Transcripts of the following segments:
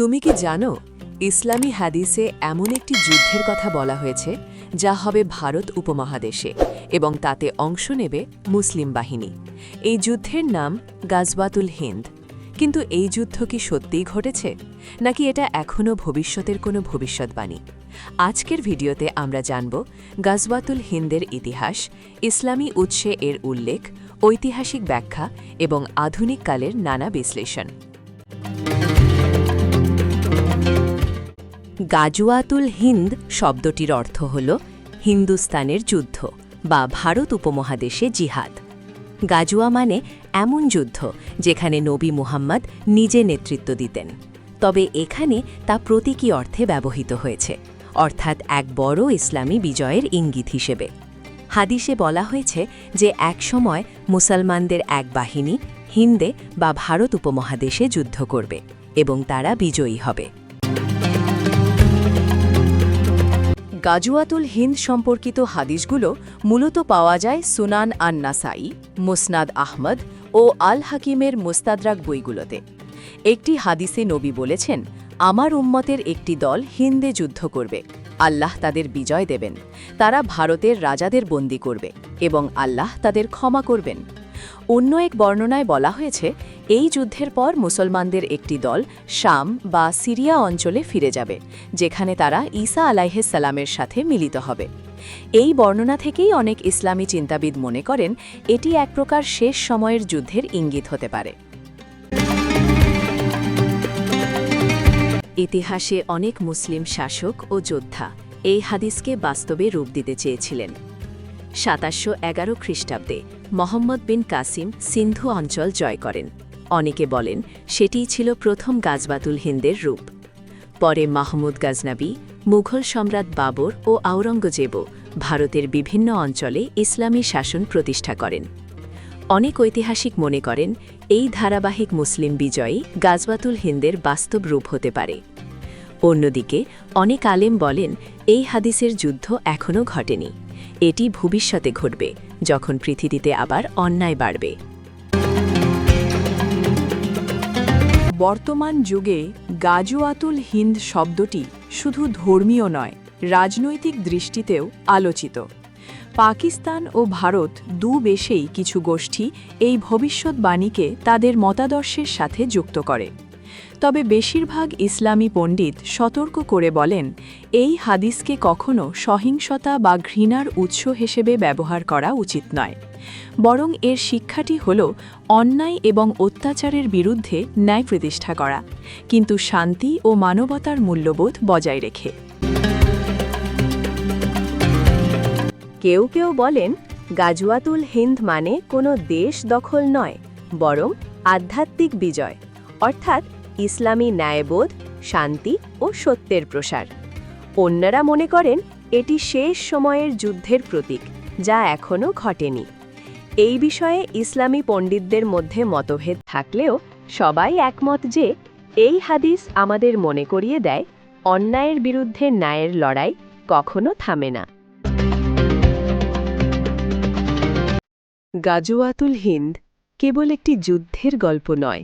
তুমি কি জানো, ইসলামী হাদিসে এমন একটি যুদ্ধের কথা বলা হয়েছে, যা হবে ভারত উপমহাদেশে এবং তাতে অংশ নেবে মুসলিম বাহিনী। এই যুদ্ধের নাম গাজবাতুল হিন্দ। কিন্তু এই যুদ্ধ কি সত্যিই ঘটেছে, নাকি এটা এখনও ভবিষ্যতের কোনো ভবিষ্যৎবাণী? আজকের ভিডিওতে আমরা জানব গাজওয়াতুল হিন্দের ইতিহাস, ইসলামী উৎসে এর উল্লেখ, ঐতিহাসিক ব্যাখ্যা এবং আধুনিক কালের নানা বিশ্লেষণ। গাজওয়াতুল হিন্দ শব্দটির অর্থ হল হিন্দুস্তানের যুদ্ধ বা ভারত উপমহাদেশে জিহাদ। গাজুয়া মানে এমন যুদ্ধ যেখানে নবী মুহাম্মদ নিজে নেতৃত্ব দিতেন। তবে এখানে তা প্রতীকী অর্থে ব্যবহৃত হয়েছে, অর্থাৎ এক বড় ইসলামী বিজয়ের ইঙ্গিত হিসেবে। হাদিসে বলা হয়েছে যে একসময় মুসলমানদের এক বাহিনী হিন্দে বা ভারত উপমহাদেশে যুদ্ধ করবে এবং তারা বিজয়ী হবে। গাজুয়াতুল হিন্দ সম্পর্কিত হাদিসগুলো মূলত পাওয়া যায় সুনান আন নাসাই মুসনাদ আহমদ ও আল হাকিমের মুস্তাদরাক বইগুলোতে। একটি হাদিসে নবী বলেছেন, আমার উম্মতের একটি দল হিন্দে যুদ্ধ করবে। আল্লাহ তাদের বিজয় দেবেন। তারা ভারতের রাজাদের বন্দি করবে এবং আল্লাহ তাদের ক্ষমা করবেন। অন্য এক বর্ণনায় বলা হয়েছে, এই যুদ্ধের পর মুসলমানদের একটি দল শাম বা সিরিয়া অঞ্চলে ফিরে যাবে, যেখানে তারা ঈসা আলাইহিসাল্লামের সাথে মিলিত হবে। এই বর্ণনা থেকেই অনেক ইসলামী চিন্তাবিদ মনে করেন, এটি এক প্রকার শেষ সময়ের যুদ্ধের ইঙ্গিত হতে পারে। ইতিহাসে অনেক মুসলিম শাসক ও যোদ্ধা এই হাদিসকে বাস্তবে রূপ দিতে চেয়েছিলেন। সাতাশশো এগারো খ্রিস্টাব্দে মোহাম্মদ বিন কাসিম সিন্ধু অঞ্চল জয় করেন। অনেকে বলেন সেটিই ছিল প্রথম গাজবাতুল হিন্দের রূপ। পরে মাহমুদ গাজনাবি, মুঘল সম্রাট বাবর ও আওরঙ্গজেবও ভারতের বিভিন্ন অঞ্চলে ইসলামী শাসন প্রতিষ্ঠা করেন। অনেক ঐতিহাসিক মনে করেন এই ধারাবাহিক মুসলিম বিজয়ী গাজবাতুল হিন্দের বাস্তব রূপ হতে পারে। অন্যদিকে অনেক আলেম বলেন এই হাদিসের যুদ্ধ এখনও ঘটেনি। এটি ভবিষ্যতে ঘটবে। যখন পৃথিবীতে আবার অন্যায় বাড়বে। বর্তমান যুগে গাজুয়াতুল হিন্দ শব্দটি শুধু ধর্মীয় নয়, রাজনৈতিক দৃষ্টিতেও আলোচিত। পাকিস্তান ও ভারত দু বেশেই কিছু গোষ্ঠী এই ভবিষ্যৎবাণীকে তাদের মতাদর্শের সাথে যুক্ত করে। তবে বেশিরভাগ ইসলামী পণ্ডিত সতর্ক করে বলেন, এই হাদিসকে কখনও সহিংসতা বা ঘৃণার উৎস হিসেবে ব্যবহার করা উচিত নয়। বরং এর শিক্ষাটি হল অন্যায় এবং অত্যাচারের বিরুদ্ধে ন্যায় প্রতিষ্ঠা করা, কিন্তু শান্তি ও মানবতার মূল্যবোধ বজায় রেখে। কেউ কেউ বলেন, গাজওয়াতুল হিন্দ মানে কোনো দেশ দখল নয়, বরং আধ্যাত্মিক বিজয়। অর্থাৎ ইসলামী ন্যায়বোধ, শান্তি ও সত্যের প্রসার। অন্যরা মনে করেন এটি শেষ সময়ের যুদ্ধের প্রতীক, যা এখনও ঘটেনি। এই বিষয়ে ইসলামী পণ্ডিতদের মধ্যে মতভেদ থাকলেও সবাই একমত যে এই হাদিস আমাদের মনে করিয়ে দেয়, অন্যায়ের বিরুদ্ধে ন্যায়ের লড়াই কখনো থামে না। গাজওয়াতুল হিন্দ কেবল একটি যুদ্ধের গল্প নয়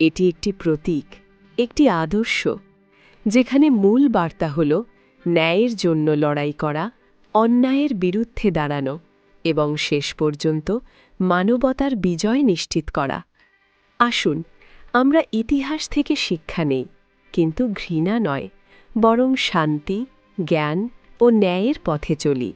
এটি একটি প্রতীক, একটি আদর্শ, যেখানে মূল বার্তা হল ন্যায়ের জন্য লড়াই করা, অন্যায়ের বিরুদ্ধে দাঁড়ানো এবং শেষ পর্যন্ত মানবতার বিজয় নিশ্চিত করা। আসুন, আমরা ইতিহাস থেকে শিক্ষা নেই, কিন্তু ঘৃণা নয়, বরং শান্তি, জ্ঞান ও ন্যায়ের পথে চলি।